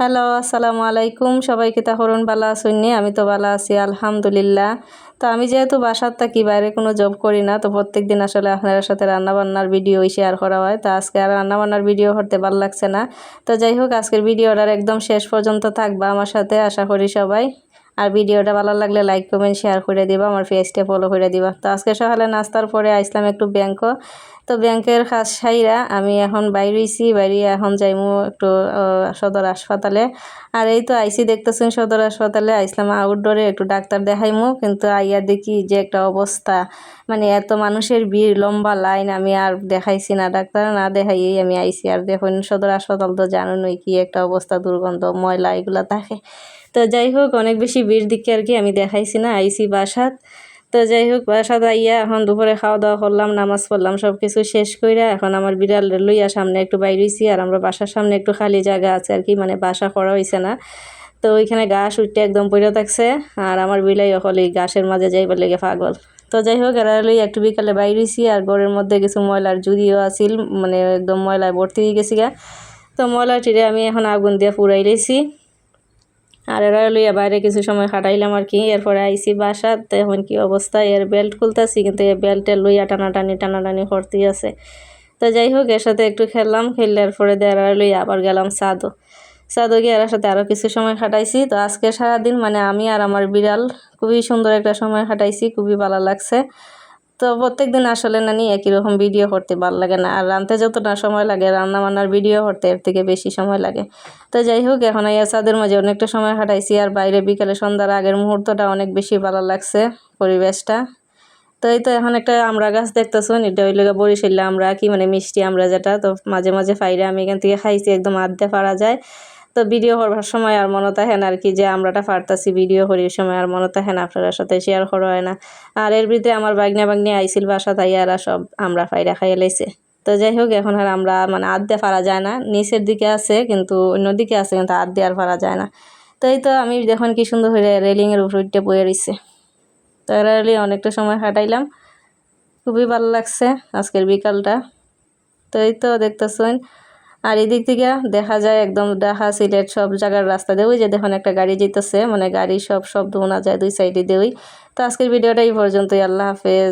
Hello, আসসালামু আলাইকুম। সবাইকে তাহরুন বালা আসুননি আমি তো বালা আছি, আলহামদুলিল্লাহ। তো আমি যেহেতু বাসার থাকি, বাইরে কোনো জব করি না, তো প্রত্যেক দিন আসলে আপনার সাথে রান্নাবান্নার ভিডিও শেয়ার করা হয়। তো আজকে আর রান্নাবান্নার ভিডিও করতে ভালো লাগছে না। তো যাই হোক, আজকের ভিডিওটার একদম শেষ পর্যন্ত থাকবা আমার সাথে, আশা করি সবাই আর ভিডিওটা ভালো লাগলে লাইক কমেন্ট শেয়ার করে দিবা, আমার পেজটা ফলো করে দিবা। তো আজকে সকালে নাস্তার পরে আসলাম একটু ব্যাংক তো ব্যাংকের কাজ সাইরা আমি এখন বাইরেছি বাইরে এখন যাইমু একটু সদর হাসপাতালে। আর এই তো আইসি দেখতেছেন সদর হাসপাতালে আইসলাম আউটডোরে একটু ডাক্তার দেখাইমু। কিন্তু আইয়া দেখি যে একটা অবস্থা মানে এত মানুষের ভিড়, লম্বা লাইন আমি আর দেখাইছি না, ডাক্তার না দেখাইয়েই আমি আইসি। আর দেখুন সদর হাসপাতাল তো জানুনই কি একটা অবস্থা, দুর্গন্ধ, ময়লা, এগুলো থাকে। তো যাই হোক অনেক বেশি ভিড় দিকে আর কি আমি দেখাইছি না আইসি বাসাত। তো যাই হোক বাসাত আইয়া এখন দুপুরে খাওয়া দাওয়া করলাম, নামাজ পড়লাম সব কিছু শেষ কইরা এখন আমার বিড়াল লইয়া সামনে একটু বাইরেছি আর আমরা বাসার সামনে একটু খালি জায়গা আছে আর কি মানে বাসা করা হয়েছে না। তো ওইখানে গাছ উঠতে একদম পড়ে থাকছে আর আমার বিলাই অকল এই গাছের মাঝে যাইবার লেগে পাগল। তো যাই হোক এরা লই একটু বিকালে বাইরেছি আর ঘরের মধ্যে কিছু ময়লার জুড়িও আছিল মানে একদম ময়লায় ভর্তি হয়ে গেছি গা। তো ময়লাটিরে আমি এখন আগুন দিয়ে পুরাই লেছি আর এরা লইয়া বাইরে কিছু সময় খাটাইলাম আর কি। এরপরে আইসি বাসাত এখন কি অবস্থা? এর বেল্ট খুলতেছি, কিন্তু এই বেল্টের লইয়া টানাটানি টানাটানি করতেই আছে। তো যাই হোক, এর সাথে একটু খেললাম, খেললে এরপরে এরা লইয়া আবার গেলাম সাদও সাদও গিয়ে এর সাথে আরও কিছু সময় খাটাইছি। তো আজকে সারাদিন মানে আমি আর আমার বিড়াল, খুবই সুন্দর একটা সময় খাটাইছি, খুবই ভালো লাগছে। তো প্রত্যেক দিন আসলে নানি একই রকম ভিডিও করতে ভালো লাগে না। আর রাঁধতে যতটা সময় লাগে রান্না বান্নার ভিডিও করতে এর থেকে বেশি সময় লাগে। তো যাই হোক, এখন এই চাঁদের মাঝে অনেকটা সময় কাটাইছি আর বাইরে বিকালে সন্ধ্যার আগের মুহূর্তটা অনেক বেশি ভালো লাগছে পরিবেশটা। তো এই তো এখন একটা আমরা গাছ দেখতেছেন, এটা ওই লেগে বরিশাল্লা আমরা কি মানে মিষ্টি আমরা যেটা, তো মাঝে মাঝে ফাইরে আমি এখান থেকে খাইছি, একদম আধে পারা যায়। তো ভিডিও করবার সময় আর মনে থাকে না আর কি যে আমরাটা পারতাছি ভিডিও করি সময় আর মনে থাকে না আপনার সাথে শেয়ার করা হয় না। আর এর ভিতরে আমার বাগনা বাগনি আইছিল বাসা তাই আর সব আমরা ফাইরা খাইয়ে লাইছে। তো যাই হোক, এখন আর আমরা মানে আধে পারা যায় না। নিচের দিকে আছে কিন্তু অন্যদিকে আছে কিন্তু আধে আর পারা যায় না। তো এই তো আমি দেখুন কি সুন্দর হয়ে রেলিংয়ের উপর উঠতে বয়ে রয়েছে তো রেলি অনেকটা সময় কাটাইলাম খুবই ভালো লাগছে আজকের বিকালটা। তো এই তো দেখতেছেন আর এদিক থেকে দেখা যায় একদম ঢাকা, সিলেট সব জায়গার রাস্তা দিয়ে ওই যে দেখুন একটা গাড়ি যেতেছে মানে গাড়ি সব শব্দ শোনা যায় দুই সাইডে দিয়ে তো আজকের ভিডিওটা এই পর্যন্তই, আল্লাহ হাফেজ।